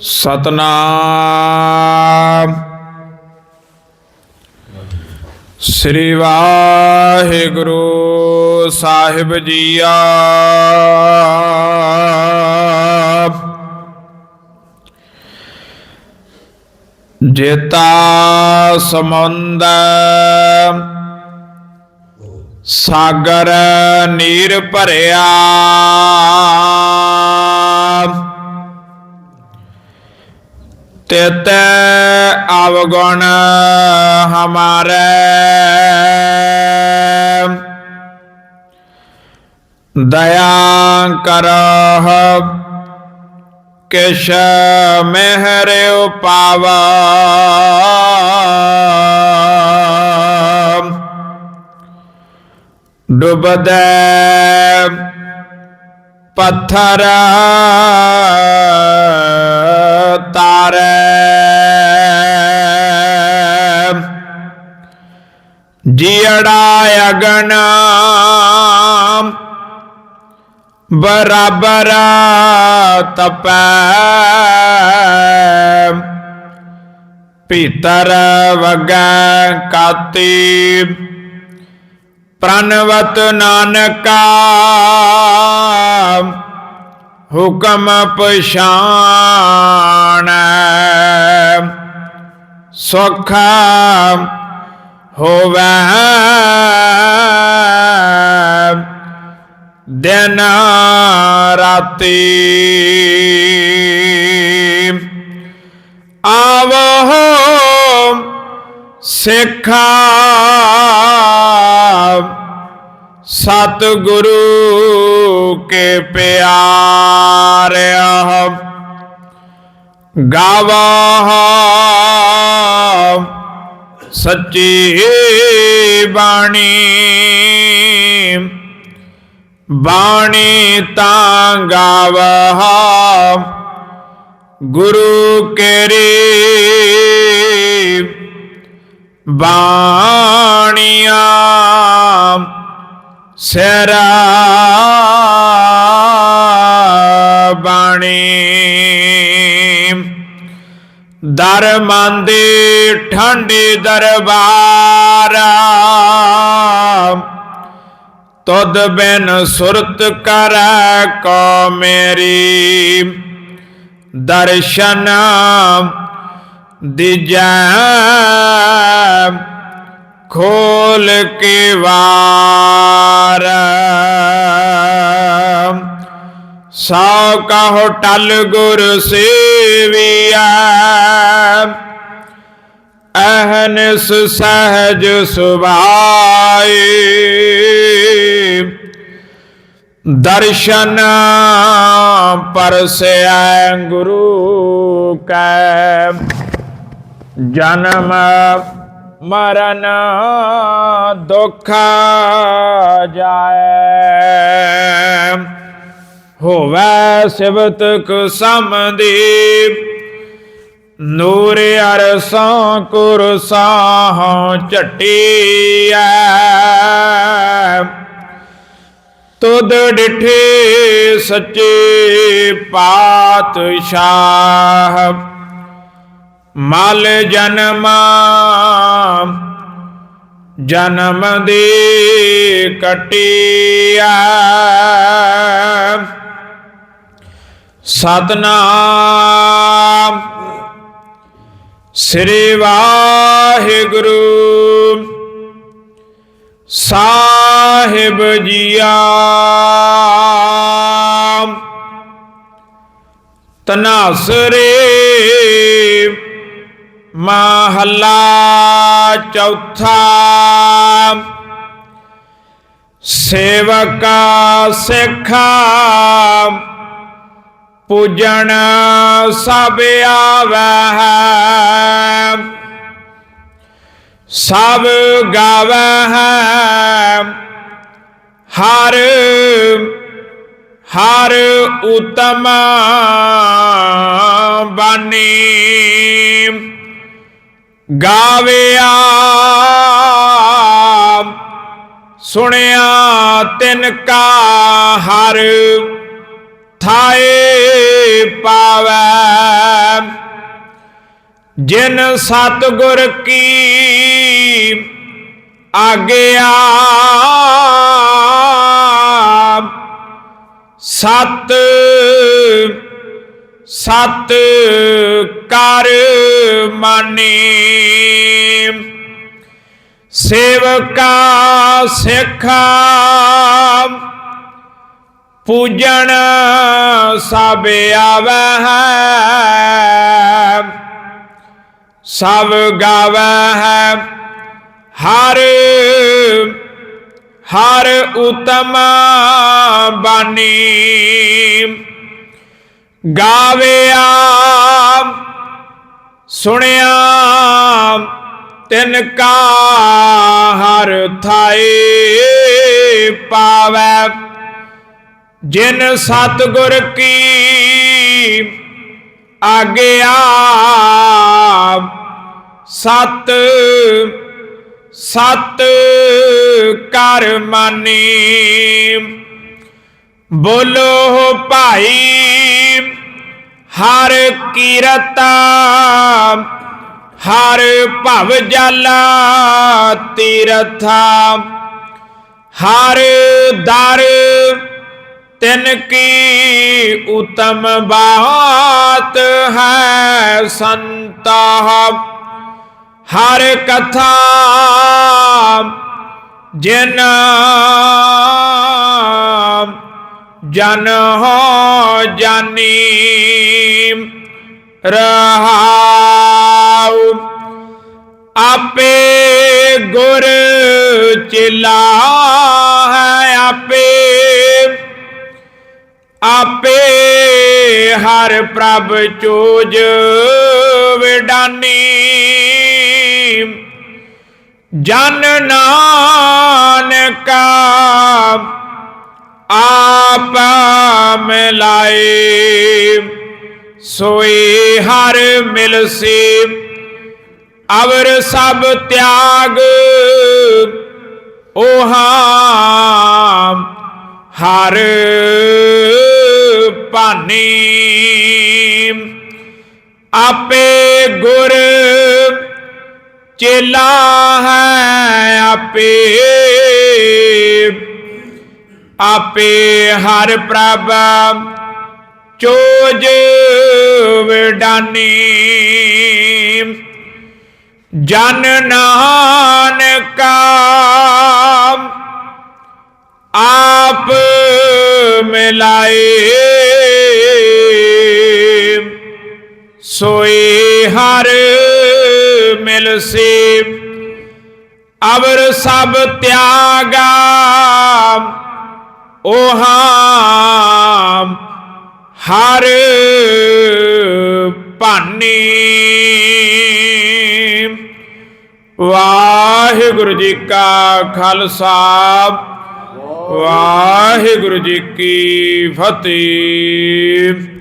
ਸਤਨਾਮ। ਸ੍ਰੀ ਵਾਹਿਗੁਰੂ ਸਾਹਿਬ ਜੀਆ। ਜੇਤਾ ਸਮੁੰਦ ਸਾਗਰ ਨੀਰ ਭਰਿਆ। ਤਿਤ ਅਵਗੁਣ ਹਮਾਰੇ। ਦਇਆ ਕਰਹ ਕਿਛ ਮਹਿਰ ਉਪਾਵਾ ਡੁਬਦੈ ਪੱਥਰ ਤਾਰੇ। ਜੀੜਾ ਅਗਨ ਬਰਾਬਰ ਤਪੈ। ਭੀਤਰ ਵਗੈ ਕਾਤੀ। ਪ੍ਰਣਵਤ ਨਾਨਕਾ ਹੁਕਮ ਪਛਾਣੈ। ਸੁਖ ਹੋਵੈ ਦਿਨ ਰਾਤੀ। ਆਵੋ ਸਿੱਖਾ ਸਤ ਗੁਰੂ ਕੇ ਪਿਆਰਿਆ ਗਾਵਾ ਸੱਚੀ ਬਾਣੀ ਬਾਣੀ ਤਾਂ ਗਾਵਾ ਗੁਰੂ ਕੇਰੀ ਬਾਣੀਆਂ ਸਰਾ ਬਾਣੀ। ਦਰ ਮੰਦੇ ਠੰਡੇ ਦਰਬਾਰ। ਤਦ ਬਿਨ ਸੁਰਤ ਕਰੈ ਕੋ ਮੇਰੀ। ਦਰਸ਼ਨ ਦਿਜੈ ਖੋਲ ਕੇ ਵਾਰ ਸੋ ਕਹੋ ਟਲ ਗੁਰ ਸੇਵੀਆ ਅਹਨਸ ਸਹਜ ਸੁਭਾਏ ਦਰਸ਼ਨ ਪਰਸੈ ਗੁਰੂ ਕੈ। ਜਨਮ ਮਰਨ ਦੁਖ ਜਾਏ। ਹੋਵੈ ਸਿਵਤ ਕੁਸਮਦੀ ਨੂਰ ਅਰਸਾਂ ਕੁਰਸਾਂ ਝਟੀਐ। ਤੁਧ ਡਿਠੇ ਸੱਚੇ ਪਾਤਸ਼ਾਹ। ਮਲ ਜਨਮ ਜਨਮ ਦੇ ਕਟਿਆ। ਸਤਨਾਮ ਸ੍ਰੀ ਵਾਹਿਗੁਰੂ ਸਾਹਿਬ ਜੀਆ। ਤਨਾਸਰੇ ਮਹੱਲਾ ਚੌਥਾ। ਸੇਵਕਾ ਸਿੱਖਾ। ਪੂਜਣ ਸਭ ਆਵੈ ਸਭ ਗਾਵੈ ਹਰ ਹਰ ਉਤਮ ਬਾਣੀ। ਗਾਵਿਆ। ਸੁਣਿਆ ਤਿਨ ਕਾ ਹਰ ਥਾਏ ਪਾਵੈ। ਜਿਨ ਸਤਗੁਰ ਕੀ ਆਗਿਆ ਸਤ ਸਤ ਕਰ ਮਾਨੀ। ਸੇਵਕਾ ਸਿੱਖਾ ਪੂਜਣ ਸਭ ਆਵੈ। ਹੈ ਸਭ ਗਾਵੈ। ਹੈ ਹਰ ਹਰ ਉਤਮ ਬਾਣੀ ਗਾਵਿਆ ਸੁਣਿਆ ਤਿਨ ਕਾ ਹਰ ਥਾਏ ਪਾਵੈ। ਜਿਨ ਸਤਗੁਰ ਕੀ ਆਗਿਆ, ਸਤ ਸਤ ਕਰ ਮਾਨੀ। ਬੋਲੋ ਭਾਈ ਹਰ ਕੀਰਤਾ, ਹਰ ਭਵ ਜਲਾ ਤੀਰਥਾ, ਹਰ ਦਰ ਤਿਨ ਕੀ ਉਤਮ ਬਾਤ ਹੈ ਸੰਤਾ, ਹਰ ਕਥਾ ਜਿਨ ਜਨ ਹੋ ਜਾਨੀ, ਰਹਾਉ ਆਪੇ ਗੁਰ ਚਿਲਾ ਹੈ ਆਪੇ ਆਪੇ ਹਰ ਪ੍ਰਭ ਚੋਜ ਵਿਡਾਨੀ। ਜਨ ਨਾਨਕਾ ਆਪ ਮਿਲਾਏ ਸੋਈ ਹਰ ਮਿਲਸੀ, ਅਵਰ ਸਭ ਤਿਆਗ। ਓਹਾ ਹਰ ਭਾਨੀ। ਆਪੇ ਗੁਰ ਚੇਲਾ ਹੈ ਆਪੇ। ਆਪੇ ਹਰ ਪ੍ਰਭ ਚੋਜ ਵਿਡਾਨੀ। ਜਨ ਨਾਨਕਾ ਆਪ ਮਿਲਾਏ। ਸੋਈ ਹਰ ਮਿਲਸੇ ਅਵਰ ਸਭ ਤਿਆਗਾ। ਓਹਾ ਹਰ ਭਾਨੀ। ਵਾਹਿਗੁਰੂ ਜੀ ਕਾ ਖਾਲਸਾ। ਵਾਹਿਗੁਰੂ ਜੀ ਕੀ ਫਤਿਹ।